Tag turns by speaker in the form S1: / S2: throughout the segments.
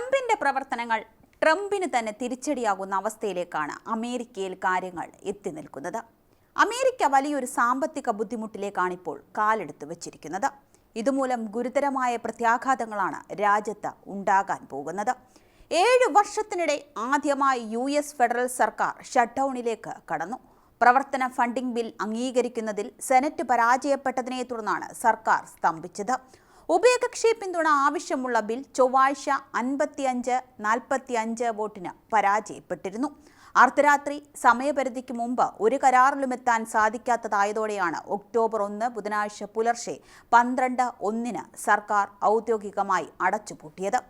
S1: ട്രംപിന്റെ പ്രവർത്തനങ്ങൾ ട്രംപിന് തന്നെ തിരിച്ചടിയാകുന്ന അവസ്ഥയിലേക്കാണ് അമേരിക്കയിൽ കാര്യങ്ങൾ എത്തി നിൽക്കുന്നത്. അമേരിക്ക വലിയൊരു സാമ്പത്തിക ബുദ്ധിമുട്ടിലേക്കാണ് ഇപ്പോൾ കാലെടുത്ത് വച്ചിരിക്കുന്നത്. ഇതുമൂലം ഗുരുതരമായ പ്രത്യാഘാതങ്ങളാണ് രാജ്യത്ത് ഉണ്ടാകാൻ പോകുന്നത്. ഏഴ് വർഷത്തിനിടെ ആദ്യമായി യു എസ് ഫെഡറൽ സർക്കാർ ഷട്ട്ഡൗണിലേക്ക് കടന്നു. പ്രവർത്തന ഫണ്ടിംഗ് ബിൽ അംഗീകരിക്കുന്നതിൽ സെനറ്റ് പരാജയപ്പെട്ടതിനെ തുടർന്നാണ് സർക്കാർ സ്തംഭിച്ചത്. ഉഭയകക്ഷി പിന്തുണ ആവശ്യമുള്ള ബിൽ ചൊവ്വാഴ്ച അൻപത്തിയഞ്ച് നാൽപ്പത്തിയഞ്ച് വോട്ടിന് പരാജയപ്പെട്ടിരുന്നു. അർദ്ധരാത്രി സമയപരിധിക്ക് മുമ്പ് ഒരു കരാറിലുമെത്താൻ സാധിക്കാത്തതായതോടെയാണ് ഒക്ടോബർ ഒന്ന് ബുധനാഴ്ച പുലർച്ചെ പന്ത്രണ്ട് ഒന്നിന് സർക്കാർ ഔദ്യോഗികമായി അടച്ചുപൂട്ടിയത്.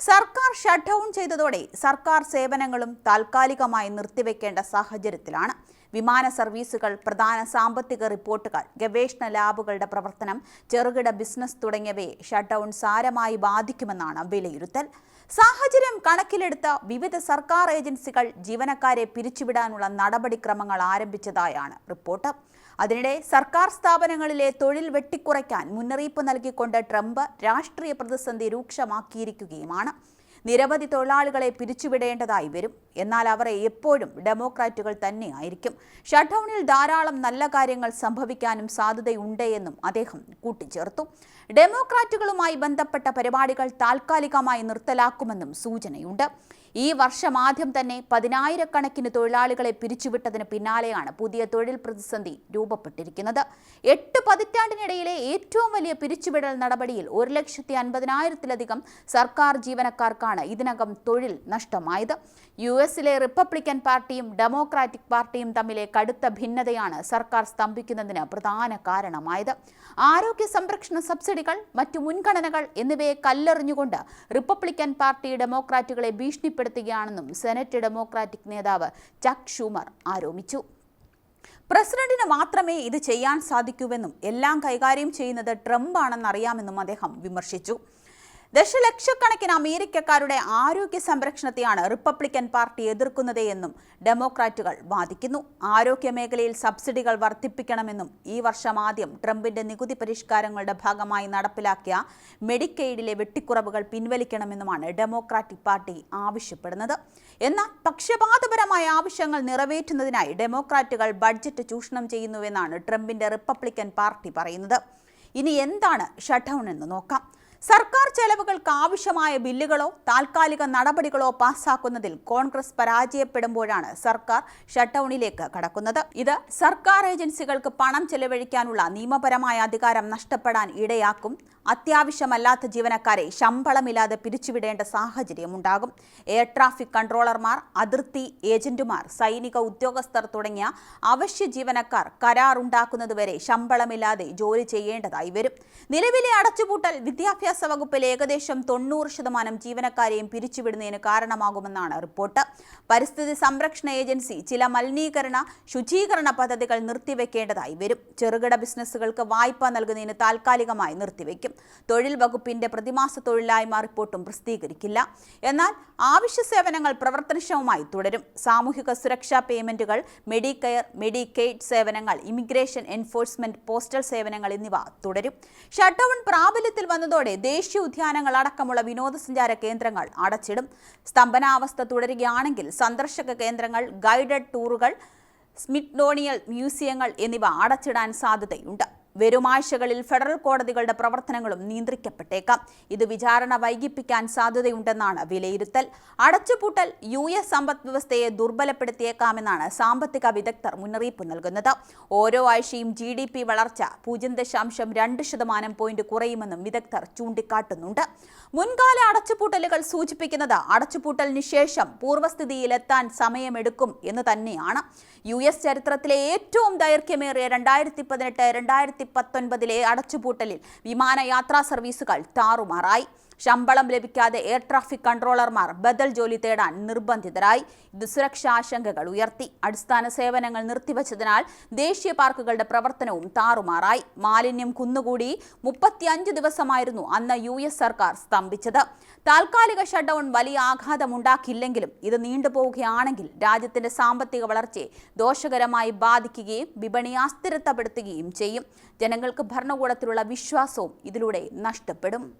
S1: സർക്കാർ ഷട്ട് ഡൗൺ ചെയ്തതോടെ സർക്കാർ സേവനങ്ങളും താൽക്കാലികമായി നിർത്തിവെക്കേണ്ട സാഹചര്യത്തിലാണ്. വിമാന സർവീസുകൾ പ്രധാന സാമ്പത്തിക റിപ്പോർട്ടുകൾ ഗവേഷണ ലാബുകളുടെ പ്രവർത്തനം ചെറുകിട ബിസിനസ് തുടങ്ങിയവയെ ഷട്ട് ഡൗൺ സാരമായി ബാധിക്കുമെന്നാണ് വിലയിരുത്തൽ. സാഹചര്യം കണക്കിലെടുത്ത് വിവിധ സർക്കാർ ഏജൻസികൾ ജീവനക്കാരെ പിരിച്ചുവിടാനുള്ള നടപടിക്രമങ്ങൾ ആരംഭിച്ചതായാണ് റിപ്പോർട്ട്. അതിനിടെ സർക്കാർ സ്ഥാപനങ്ങളിലെ തൊഴിൽ വെട്ടിക്കുറയ്ക്കാൻ മുന്നറിയിപ്പ് നൽകിക്കൊണ്ട് ട്രംപ് രാഷ്ട്രീയ പ്രതിസന്ധി രൂക്ഷമാക്കിയിരിക്കുകയുമാണ്. നിരവധി തൊഴിലാളികളെ പിരിച്ചുവിടേണ്ടതായി വരും. എന്നാൽ അവർ എപ്പോഴും ഡെമോക്രാറ്റുകൾ തന്നെയായിരിക്കും ഷട്ട്ഡൌണിൽ ധാരാളം നല്ല കാര്യങ്ങൾ സംഭവിക്കാനും സാധ്യതയുണ്ട് എന്നും അദ്ദേഹം കൂട്ടിച്ചേർത്തു. ഡെമോക്രാറ്റുകളുമായി ബന്ധപ്പെട്ട പരിപാടികൾ താൽക്കാലികമായി നിർത്തലാക്കുമെന്നും സൂചനയുണ്ട്. ഈ വർഷം ആദ്യം തന്നെ പതിനായിരക്കണക്കിന് തൊഴിലാളികളെ പിരിച്ചുവിട്ടതിന് പിന്നാലെയാണ് പുതിയ തൊഴിൽ പ്രതിസന്ധി രൂപപ്പെട്ടിരിക്കുന്നത്. എട്ട് പതിറ്റാണ്ടിനിടയിലെ ഏറ്റവും വലിയ പിരിച്ചുവിടൽ നടപടിയിൽ ഒരു ലക്ഷത്തി അൻപതിനായിരത്തിലധികം സർക്കാർ ജീവനക്കാർക്കാണ് ഇതിനകം തൊഴിൽ നഷ്ടമായത്. യു എസിലെ റിപ്പബ്ലിക്കൻ പാർട്ടിയും ഡെമോക്രാറ്റിക് പാർട്ടിയും തമ്മിലെ കടുത്ത ഭിന്നതയാണ് സർക്കാർ സ്തംഭിക്കുന്നതിന് പ്രധാന കാരണമായത്. ആരോഗ്യ സംരക്ഷണ സബ്സിഡികൾ മറ്റു മുൻഗണനകൾ എന്നിവയെ കല്ലെറിഞ്ഞുകൊണ്ട് റിപ്പബ്ലിക്കൻ പാർട്ടി ഡെമോക്രാറ്റുകളെ ഭീഷണിപ്പെടുത്തുകയാണെന്നും സെനറ്റ് ഡെമോക്രാറ്റിക് നേതാവ് ചക് ഷൂമർ ആരോപിച്ചു. പ്രസിഡന്റിന് മാത്രമേ ഇത് ചെയ്യാൻ സാധിക്കൂവെന്നും എല്ലാം കൈകാര്യം ചെയ്യുന്നത് ട്രംപ് ആണെന്നറിയാമെന്നും അദ്ദേഹം വിമർശിച്ചു. ദശലക്ഷക്കണക്കിന് അമേരിക്കക്കാരുടെ ആരോഗ്യ സംരക്ഷണത്തെയാണ് റിപ്പബ്ലിക്കൻ പാർട്ടി എതിർക്കുന്നത് എന്നും ഡെമോക്രാറ്റുകൾ വാദിക്കുന്നു. ആരോഗ്യ മേഖലയിൽ സബ്സിഡികൾ വർദ്ധിപ്പിക്കണമെന്നും ഈ വർഷം ആദ്യം ട്രംപിന്റെ നികുതി പരിഷ്കാരങ്ങളുടെ ഭാഗമായി നടപ്പിലാക്കിയ മെഡിക്കെയ്ഡിലെ വെട്ടിക്കുറവുകൾ പിൻവലിക്കണമെന്നുമാണ് ഡെമോക്രാറ്റിക് പാർട്ടി ആവശ്യപ്പെടുന്നത്. എന്നാൽ പക്ഷപാതപരമായ ആവശ്യങ്ങൾ നിറവേറ്റുന്നതിനായി ഡെമോക്രാറ്റുകൾ ബഡ്ജറ്റ് ചൂഷണം ചെയ്യുന്നുവെന്നാണ് ട്രംപിന്റെ റിപ്പബ്ലിക്കൻ പാർട്ടി പറയുന്നത്. ഇനി എന്താണ് ഷട്ട്ഡൗൺ എന്ന് നോക്കാം. സർക്കാർ ചെലവുകൾക്ക് ആവശ്യമായ ബില്ലുകളോ താൽക്കാലിക നടപടികളോ പാസ്സാക്കുന്നതിൽ കോൺഗ്രസ് പരാജയപ്പെടുമ്പോഴാണ് സർക്കാർ ഷട്ട്ഡൌണിലേക്ക് കടക്കുന്നത്. ഇത് സർക്കാർ ഏജൻസികൾക്ക് പണം ചെലവഴിക്കാനുള്ള നിയമപരമായ അധികാരം നഷ്ടപ്പെടാൻ ഇടയാക്കും. അത്യാവശ്യമല്ലാത്ത ജീവനക്കാരെ ശമ്പളമില്ലാതെ പിരിച്ചുവിടേണ്ട സാഹചര്യം ഉണ്ടാകും. എയർ ട്രാഫിക് കൺട്രോളർമാർ അതിർത്തി ഏജന്റുമാർ സൈനിക ഉദ്യോഗസ്ഥർ തുടങ്ങിയ അവശ്യ ജീവനക്കാർ കരാറുണ്ടാക്കുന്നതുവരെ ശമ്പളമില്ലാതെ ജോലി ചെയ്യേണ്ടതായി വരും. നിലവിലെ അടച്ചുപൂട്ടൽ വിദ്യാഭ്യാസ വകുപ്പിൽ ഏകദേശം തൊണ്ണൂറ് ശതമാനം ജീവനക്കാരെയും പിരിച്ചുവിടുന്നതിന് കാരണമാകുമെന്നാണ് റിപ്പോർട്ട്. പരിസ്ഥിതി സംരക്ഷണ ഏജൻസി ചില മലിനീകരണ ശുചീകരണ പദ്ധതികൾ നിർത്തിവെക്കേണ്ടതായി വരും. ചെറുകിട ബിസിനസ്സുകൾക്ക് വായ്പ നൽകുന്നതിന് താൽക്കാലികമായി നിർത്തിവെക്കും. തൊഴിൽ വകുപ്പിന്റെ പ്രതിമാസ തൊഴിലായ്മ റിപ്പോർട്ടും പ്രസിദ്ധീകരിക്കില്ല. എന്നാൽ ആവശ്യ സേവനങ്ങൾ പ്രവർത്തനക്ഷമമായി തുടരും. സാമൂഹിക സുരക്ഷാ പേയ്മെന്റുകൾ മെഡിക്കെയർ മെഡിക്കെയ്ഡ് സേവനങ്ങൾ ഇമിഗ്രേഷൻ എൻഫോഴ്സ്മെന്റ് പോസ്റ്റൽ സേവനങ്ങൾ എന്നിവ തുടരും. ഷട്ട്ഡൌൺ പ്രാബല്യത്തിൽ വന്നതോടെ ദേശീയ ഉദ്യാനങ്ങൾ അടക്കമുള്ള വിനോദസഞ്ചാര കേന്ദ്രങ്ങൾ അടച്ചിടും. സ്തംഭനാവസ്ഥ തുടരുകയാണെങ്കിൽ സന്ദർശക കേന്ദ്രങ്ങൾ ഗൈഡഡ് ടൂറുകൾ സ്മിറ്റ്ഡോണിയൽ മ്യൂസിയങ്ങൾ എന്നിവ അടച്ചിടാൻ സാധ്യതയുണ്ട്. വരുമാഴ്ചകളിൽ ഫെഡറൽ കോടതികളുടെ പ്രവർത്തനങ്ങളും നിയന്ത്രിക്കപ്പെട്ടേക്കാം. ഇത് വിചാരണ വൈകിപ്പിക്കാൻ സാധ്യതയുണ്ടെന്നാണ് വിലയിരുത്തൽ. അടച്ചുപൂട്ടൽ യു എസ് സമ്പദ് വ്യവസ്ഥയെ ദുർബലപ്പെടുത്തിയേക്കാമെന്നാണ് സാമ്പത്തിക വിദഗ്ധർ മുന്നറിയിപ്പ് നൽകുന്നത്. ഓരോ ആഴ്ചയും ജി ഡി പി വളർച്ച പൂജ്യം ദശാംശം രണ്ട് ശതമാനം പോയിന്റ് കുറയുമെന്നും വിദഗ്ധർ ചൂണ്ടിക്കാട്ടുന്നുണ്ട്. മുൻകാല അടച്ചുപൂട്ടലുകൾ സൂചിപ്പിക്കുന്നത് അടച്ചുപൂട്ടലിന് ശേഷം പൂർവസ്ഥിതിയിലെത്താൻ സമയമെടുക്കും എന്ന് തന്നെയാണ്. യു എസ് ചരിത്രത്തിലെ ഏറ്റവും ദൈർഘ്യമേറിയ രണ്ടായിരത്തി പതിനെട്ട് രണ്ടായിരത്തി പത്തൊൻപതിലെ അടച്ചുപൂട്ടലിൽ വിമാനയാത്രാ സർവീസുകൾ താറുമാറായി. ശമ്പളം ലഭിക്കാതെ എയർ ട്രാഫിക് കൺട്രോളർമാർ ബദൽ ജോലി തേടാൻ നിർബന്ധിതരായി. ഇത് സുരക്ഷാ ആശങ്കകൾ ഉയർത്തി. അടിസ്ഥാന സേവനങ്ങൾ നിർത്തിവച്ചതിനാൽ ദേശീയ പാർക്കുകളുടെ പ്രവർത്തനവും താറുമാറായി. മാലിന്യം കുന്നുകൂടി മുപ്പത്തിയഞ്ച് ദിവസമായിരുന്നു അന്ന് യു എസ് സർക്കാർ സ്തംഭിച്ചത്. താൽക്കാലിക ഷട്ട്ഡൌൺ വലിയ ആഘാതമുണ്ടാക്കില്ലെങ്കിലും ഇത് നീണ്ടുപോവുകയാണെങ്കിൽ രാജ്യത്തിന്റെ സാമ്പത്തിക വളർച്ചയെ ദോഷകരമായി ബാധിക്കുകയും വിപണി അസ്ഥിരത്തപ്പെടുത്തുകയും ചെയ്യും. ജനങ്ങൾക്ക് ഭരണകൂടത്തിലുള്ള വിശ്വാസവും ഇതിലൂടെ നഷ്ടപ്പെടും.